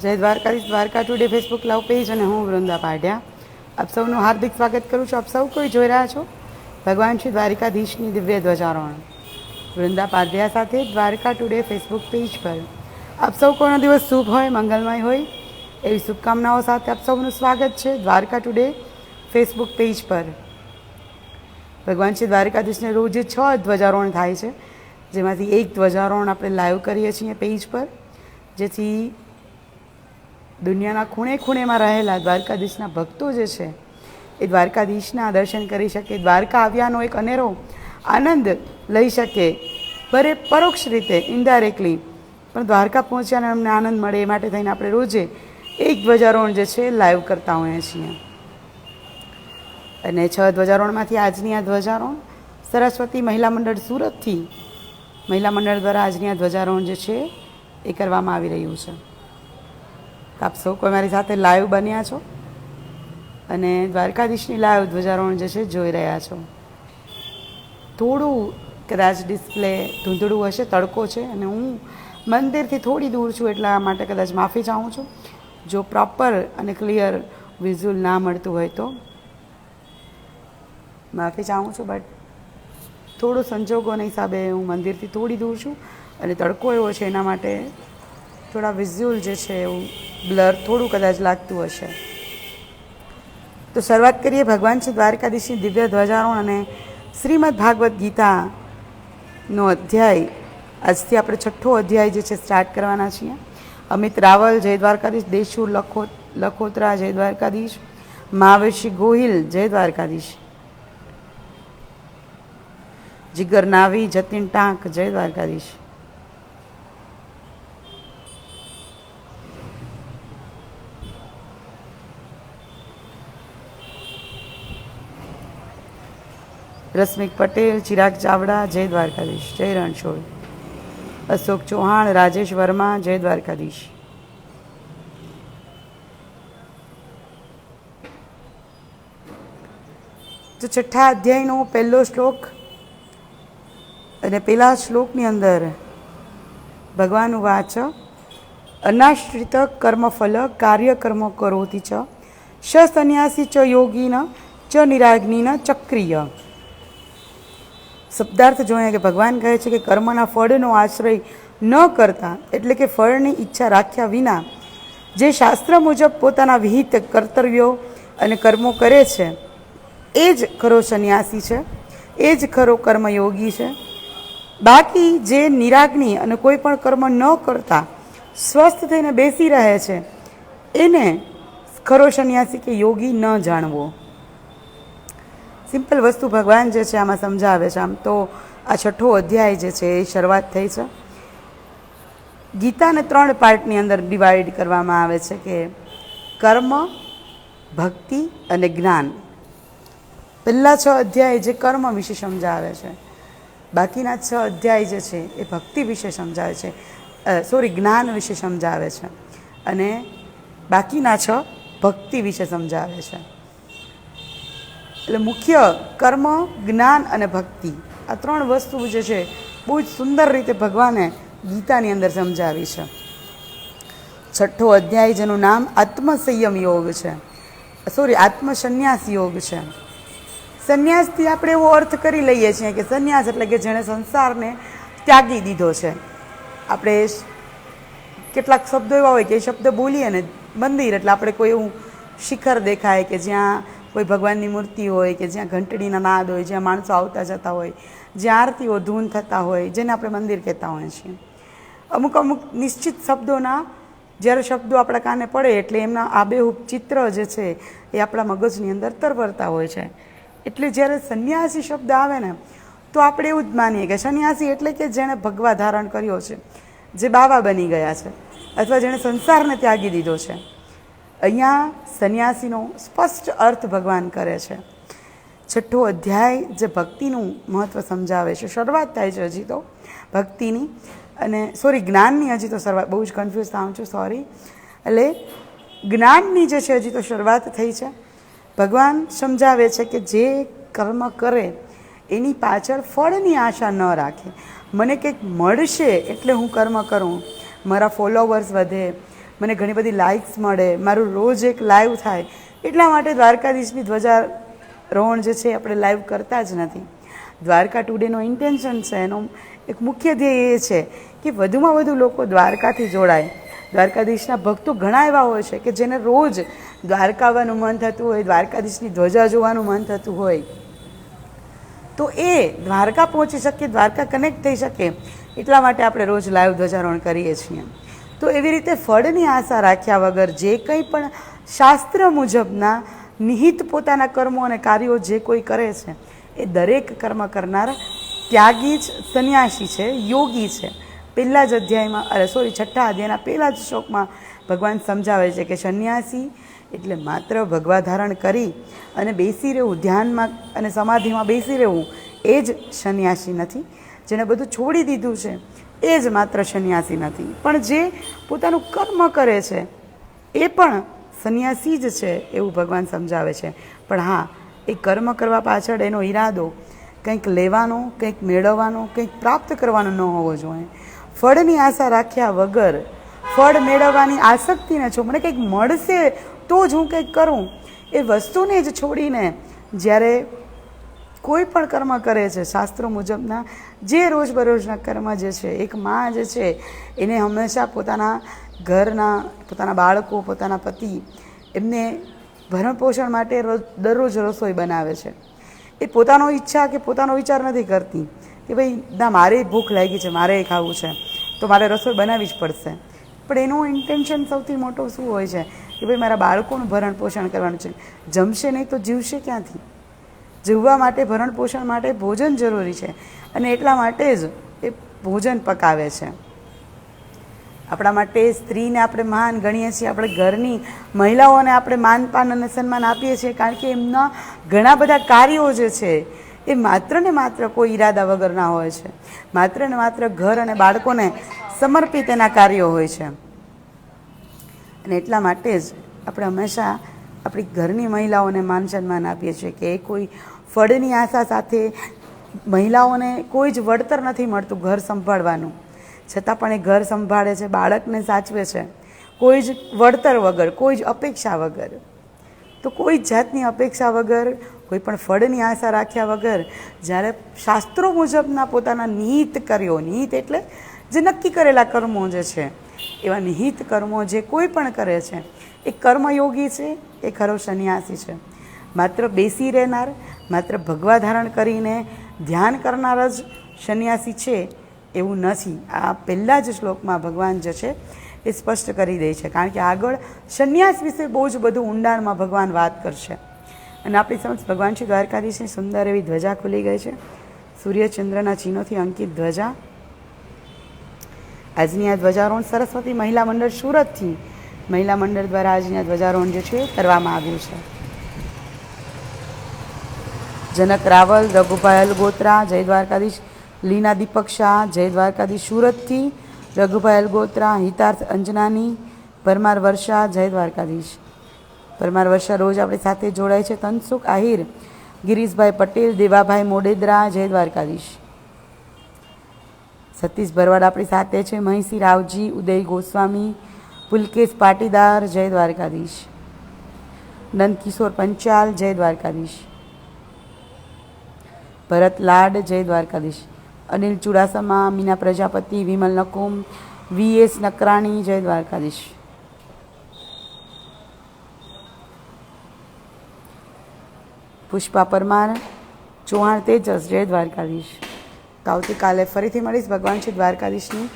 જય Dwarkadhish, Dwarka today Facebook live page અને હું વૃંદા પાડ્યા. આપ સૌનું હાર્દિક સ્વાગત કરું છું. આપ સૌ કોઈ જોઈ રહ્યા છો? ભગવાન શ્રી દ્વારિકાધીશની દિવ્ય ધ્વજારોહણ. વૃંદા પાડ્યા સાથે દ્વારકા ટુડે ફેસબુક પેજ પર. આપ સૌ કોનો દિવસ શુભ હોય, મંગલમય હોય, એવી શુભકામનાઓ સાથે આપ સૌનું સ્વાગત છે દ્વારકા ટુડે ફેસબુક પેજ પર. ભગવાન શ્રી દ્વારકાધીશને રોજ છ ધ્વજારોહણ થાય છે. જેમાંથી એક ધ્વજારોહણ આપણે લાઈવ કરીએ છીએ પેજ પર. જેથી દુનિયાના ખૂણે ખૂણેમાં રહેલા દ્વારકાધીશના ભક્તો જે છે, એ દ્વારકાધીશના દર્શન કરી શકે, દ્વારકા આવ્યાનો એક અનેરો આનંદ લઈ શકે બરે પરોક્ષ રીતે ઇન્ડાયરેક્ટલી પણ દ્વારકા પહોંચ્યાનો અમને આનંદ મળે એ માટે થઈને આપણે રોજે એક ધ્વજારોહણ જે છે લાઈવ કરતા હોઈએ છીએ. અને છ ધ્વજારોહણમાંથી આજની આ ધ્વજારોહણ, સરસ્વતી મહિલા મંડળ સુરતથી મહિલા મંડળ દ્વારા આજની આ ધ્વજારોહણ જે છે, એ કરવામાં આવી રહ્યું છે. આપ સૌ કોઈ મારી સાથે લાઈવ બન્યા છો? અને દ્વારકાધીશની લાઈવ ધ્વજારોહણ જે છે, જોઈ રહ્યા છો. થોડું કદાચ ડિસ્પ્લે ધૂંધળું હશે, તડકો છે, અને હું મંદિરથી થોડી દૂર છું, એટલા માટે કદાચ માફી ચાહું છું. જો પ્રોપર અને ક્લિયર વિઝ્યુઅલ ના મળતું હોય તો માફી ચાહું છું બટ થોડો સંજોગોના હિસાબે હું મંદિરથી થોડી દૂર છું, અને તડકો એવો છે એના માટે થોડા વિઝ્યુઅલ જે છે એવું બ્લર થોડું કદાચ લાગતું હશે. તો શરૂઆત કરીએ ભગવાન શ્રી દ્વારકાધીશની દિવ્ય ધ્વજારોહણ અને શ્રીમદ ભાગવદ્ ગીતાનો અધ્યાય. આજથી આપણે છઠ્ઠો અધ્યાય જે છે સ્ટાર્ટ કરવાના છીએ. અમિત રાવલ, જય દ્વારકાધીશ, દેશુ, લખો, લખોત્રા, જય દ્વારકાધીશ મહાવેશી ગોહિલ, જય દ્વારકાધીશ. જીગર નાવી, જતીન ટાંક, જય દ્વારકાધીશ. રશ્મિક પટેલ, ચિરાગ ચાવડા, જય દ્વારકાધીશ. જય રણછોડ. અશોક ચૌહાણ, રાજેશ વર્મા, જય દ્વારકાધીશ. તો છઠ્ઠા અધ્યાયનો પહેલો શ્લોક અને પેલા શ્લોકની અંદર ભગવાન વાચ, અનાશ્રિત કર્મફલ કાર્યકર્મ કરોતી ચ સંન્યાસી ચ યોગીન, ચ નિરાગ્નિન ચક્રિય શબ્દાર્થ જોઈએ કે ભગવાન કહે છે કે કર્મના ફળનો આશ્રય ન કરતા, એટલે કે ફળની ઈચ્છા રાખ્યા વિના, જે શાસ્ત્ર મુજબ પોતાના વિહિત કર્તવ્યો અને કર્મો કરે છે, એ જ ખરો સંન્યાસી છે, એ જ ખરો કર્મયોગી છે. બાકી જે નિરાગ્નિ અને કોઈ પણ કર્મ ન કરતા, સ્વસ્થ થઈને બેસી રહે છે, એને ખરો સંન્યાસી કે યોગી ન જાણવો. સિમ્પલ વસ્તુ ભગવાન જે છે આમાં સમજાવે છે. આમ તો આ છઠ્ઠો અધ્યાય જે છે એ શરૂઆત થઈ છે. ગીતાને ત્રણ પાર્ટની અંદર ડિવાઈડ કરવામાં આવે છે કે કર્મ, ભક્તિ અને જ્ઞાન. પહેલા છ અધ્યાય જે કર્મ વિશે સમજાવે છે. બાકીના છ અધ્યાય જે છે એ ભક્તિ વિશે સમજાવે છે. સોરી જ્ઞાન વિશે સમજાવે છે. અને બાકીના છ ભક્તિ વિશે સમજાવે છે. એટલે મુખ્ય કર્મ, જ્ઞાન અને ભક્તિ. આ ત્રણ વસ્તુ જે છે, બહુ જ સુંદર રીતે ભગવાને ગીતાની અંદર સમજાવી છે. છઠ્ઠો અધ્યાય જેનું નામ આત્મસંયમ યોગ છે. સોરી આત્મસન્યાસ યોગ છે. સંન્યાસથી આપણે એવો અર્થ કરી લઈએ છીએ કે સંન્યાસ એટલે કે જેણે સંસારને ત્યાગી દીધો છે. આપણે કેટલાક શબ્દો એવા હોય કે એ શબ્દ બોલીએ ને મંદિર એટલે આપણે કોઈ એવું શિખર દેખાય કે જ્યાં કોઈ ભગવાનની મૂર્તિ હોય કે જ્યાં ઘંટડીના નાદ હોય, જ્યાં માણસો આવતા જતા હોય, જ્યાં આરતીઓ, ધૂન થતા હોય, જેને આપણે મંદિર કહેતા હોઈએ છીએ. અમુક અમુક નિશ્ચિત શબ્દોના, જ્યારે શબ્દો આપણા કાને પડે એટલે એમના આબેહૂબ ચિત્ર જે છે એ આપણા મગજની અંદર તરવરતા હોય છે. એટલે જ્યારે સંન્યાસી શબ્દ આવે ને, તો આપણે એવું જ માનીએ કે સંન્યાસી એટલે કે જેણે ભગવા ધારણ કર્યો છે, જે બાવા બની ગયા છે, અથવા જેણે સંસારને ત્યાગી દીધો છે. અહીંયા સંન્યાસીનો સ્પષ્ટ અર્થ ભગવાન કરે છે. છઠ્ઠો અધ્યાય જે ભક્તિનું મહત્ત્વ સમજાવે છે. શરૂઆત થાય છે હજી તો ભક્તિની અને સોરી જ્ઞાનની હજી તો શરૂઆત, બહુ જ કન્ફ્યુઝ થાઉં છું સોરી એટલે જ્ઞાનની જે છે હજી તો શરૂઆત થઈ છે. ભગવાન સમજાવે છે કે જે કર્મ કરે એની પાછળ ફળની આશા ન રાખે. મને કંઈક મળશે એટલે હું કર્મ કરું. મારા ફોલોવર્સ વધે મને ઘણી બધી લાઇક્સ મળે, મારું રોજ એક લાઈવ થાય. એટલા માટે દ્વારકાધીશની ધ્વજારોહણ જે છે આપણે લાઈવ કરતા જ નથી. દ્વારકા ટુડેનો ઇન્ટેન્શન છે, એનો એક મુખ્ય ધ્યેય એ છે કે વધુમાં વધુ લોકો દ્વારકાથી જોડાય. દ્વારકાધીશના ભક્તો ઘણા એવા હોય છે કે જેને રોજ દ્વારકા આવવાનું મન થતું હોય, દ્વારકાધીશની ધ્વજા જોવાનું મન થતું હોય. તો એ દ્વારકા પહોંચી શકીએ દ્વારકા કનેક્ટ થઈ શકે, એટલા માટે આપણે રોજ લાઈવ ધ્વજારોહણ કરીએ છીએ. તો એવી રીતે ફળની આશા રાખ્યા વગર જે કંઈ પણ શાસ્ત્ર મુજબના નિહિત પોતાના કર્મો અને કાર્યો જે કોઈ કરે છે, એ દરેક કર્મ કરનાર ત્યાગી જ સંન્યાસી છે, યોગી છે. પહેલા જ અધ્યાયમાં, અરે સોરી છઠ્ઠા અધ્યાયના પહેલા જ શ્લોકમાં ભગવાન સમજાવે છે કે સંન્યાસી એટલે માત્ર ભગવા ધારણ કરી અને બેસી રહેવું, ધ્યાનમાં અને સમાધિમાં બેસી રહેવું, એ જ સંન્યાસી નથી. જેણે બધું છોડી દીધું છે એ જ માત્ર સંન્યાસી નથી. પણ જે પોતાનું કર્મ કરે છે, એ પણ સંન્યાસી જ છે એવું ભગવાન સમજાવે છે. પણ હા, એ કર્મ કરવા પાછળ એનો ઈરાદો કંઈક લેવાનો, કંઈક મેળવવાનો, કંઈક પ્રાપ્ત કરવાનો ન હોવો જોઈએ. ફળની આશા રાખ્યા વગર ફળ મેળવવાની આસક્તિને છો. મને કંઈક મળશે તો જ હું કંઈક કરું. એ વસ્તુને જ છોડીને જ્યારે કોઈ પણ કર્મ કરે છે, શાસ્ત્રો મુજબના જે રોજબરોજના કર્મ જે છે, એક માં જે છે, એને હંમેશા પોતાના ઘરના, પોતાના બાળકો, પોતાના પતિ, એમને ભરણપોષણ માટે રોજ, દરરોજ રસોઈ બનાવે છે. એ પોતાનો ઈચ્છા કે પોતાનો વિચાર નથી કરતી કે ભાઈ, ના, મારે ભૂખ લાગી છે, મારે ખાવું છે, તો મારે રસોઈ બનાવવી જ પડશે. પણ એનું ઇન્ટેન્શન સૌથી મોટો શું હોય છે કે ભાઈ, મારા બાળકોનું ભરણ પોષણ કરવાનું છે. જમશે નહીં તો જીવશે ક્યાંથી? જીવવા માટે, ભરણ પોષણ માટે ભોજન જરૂરી છે. અને એટલા માટે જ એ ભોજન પકાવે છે. આપણા માટે સ્ત્રીને આપણે માન ગણીએ છીએ, આપણે ઘરની મહિલાઓને આપણે માનપાન અને સન્માન આપીએ છીએ, કારણ કે એમના ઘણા બધા કાર્યો જે છે, એ માત્ર ને માત્ર કોઈ ઈરાદા વગરના હોય છે. માત્ર ને માત્ર ઘર અને બાળકોને સમર્પિત એના કાર્યો હોય છે. અને એટલા માટે જ આપણે હંમેશા આપણી ઘરની મહિલાઓને માન સન્માન આપીએ છીએ કે એ કોઈ ફળની આશા સાથે મહિલાઓને કોઈ જ વળતર નથી મળતું ઘર સંભાળવાનું. છતાં પણ એ ઘર સંભાળે છે, બાળકને સાચવે છે. કોઈ જ વળતર વગર, કોઈ જ અપેક્ષા વગર. તો કોઈ જ જાતની અપેક્ષા વગર, કોઈ પણ ફળની આશા રાખ્યા વગર, જ્યારે શાસ્ત્રો મુજબના પોતાના નિહિત કર્યો, નિહિત એટલે જે નક્કી કરેલા કર્મો જે છે, એવા નિહિત કર્મો જે કોઈ પણ કરે છે, એ કર્મયોગી છે, એ ખરો સંન્યાસી છે. માત્ર બેસી રહેનાર, માત્ર ભગવા ધારણ કરીને ધ્યાન કરનાર જ સંન્યાસી છે એવું નથી. આ પહેલાં જ શ્લોકમાં ભગવાન જે છે એ સ્પષ્ટ કરી દે છે. કારણ કે આગળ સંન્યાસ વિશે બહુ જ બધું ઊંડાણમાં ભગવાન વાત કરશે. અને આપણી સમક્ષ ભગવાન શ્રી દ્વારકાધીશની સુંદર એવી ધ્વજા ખુલી ગઈ છે. સૂર્યચંદ્રના ચિહ્નોથી અંકિત ધ્વજા. આજની આ ધ્વજારોહણ સરસ્વતી મહિલા મંડળ સુરતથી મહિલા મંડળ દ્વારા આજની આ ધ્વજારોહણ જે છે કરવામાં આવ્યું છે. જનક રાવલ, રઘુભાઈ અલગોત્રા, જય દ્વારકાધીશ લીના દીપક શાહ, જય દ્વારકાધીશ સુરતથી રઘુભાઈ અલગોત્રા, હિતાર્થ અંજનાની, પરમાર વર્ષા, જય દ્વારકાધીશ. પરમાર વર્ષા રોજ આપણી સાથે જોડાય છે તનસુખ આહિર, ગિરીશભાઈ પટેલ, દેવાભાઈ મોડેદરા, જય દ્વારકાધીશ. સતીશ ભરવાડ આપણી સાથે છે મહિષી રાવજી, ઉદય ગોસ્વામી, પુલકેશ પાટીદાર, જય દ્વારકાધીશ. નંદકિશોર પંચાલ, જય દ્વારકાધીશ. ભરત લાડ જય દ્વારકાધીશ. અનિલ ચુડાસમા, મીના પ્રજાપતિ, વિમલ નકુમ, વી એસ નકરાણી, જય દ્વારકાધીશ. પુષ્પા પરમાર, ચૌહાણ તેજસ, જય દ્વારકાધીશ. તો આવતીકાલે ફરીથી મળીશ ભગવાન શ્રી દ્વારકાધીશની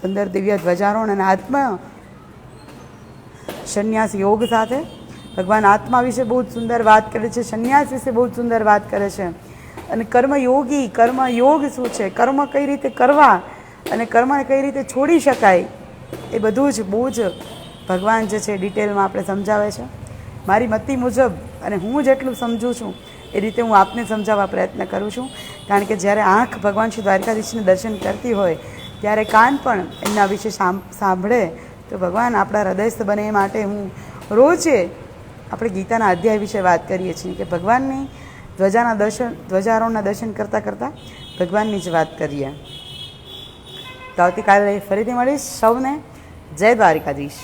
સુંદર દિવ્ય ધ્વજારોહણ અને આત્મા સંન્યાસ યોગ સાથે. ભગવાન આત્મા વિશે બહુ જ સુંદર વાત કરે છે, સંન્યાસ વિશે બહુ જ સુંદર વાત કરે છે. અને કર્મયોગી, કર્મયોગ શું છે? કર્મ કઈ રીતે કરવા અને કર્મને કઈ રીતે છોડી શકાય, એ બધું જ બહુ જ ભગવાન જે છે ડિટેલમાં આપણે સમજાવે છે. મારી મતિ મુજબ અને હું જેટલું સમજું છું, એ રીતે હું આપને સમજાવવા પ્રયત્ન કરું છું. કારણ કે જ્યારે આંખ ભગવાન શ્રી દ્વારકાધીશને દર્શન કરતી હોય, ત્યારે કાન પણ એમના વિશે સાંભળે. તો ભગવાન આપણા હૃદયસ્થ બને એ માટે હું રોજે આપણે ગીતાના અધ્યાય વિશે વાત કરીએ છીએ કે ભગવાનની ધ્વજાના દર્શન ધ્વજારોહણના દર્શન કરતાં કરતાં ભગવાનની જ વાત કરીએ. તો આવતીકાલે ફરીથી મળીશ. સૌને જય દ્વારિકાધીશ.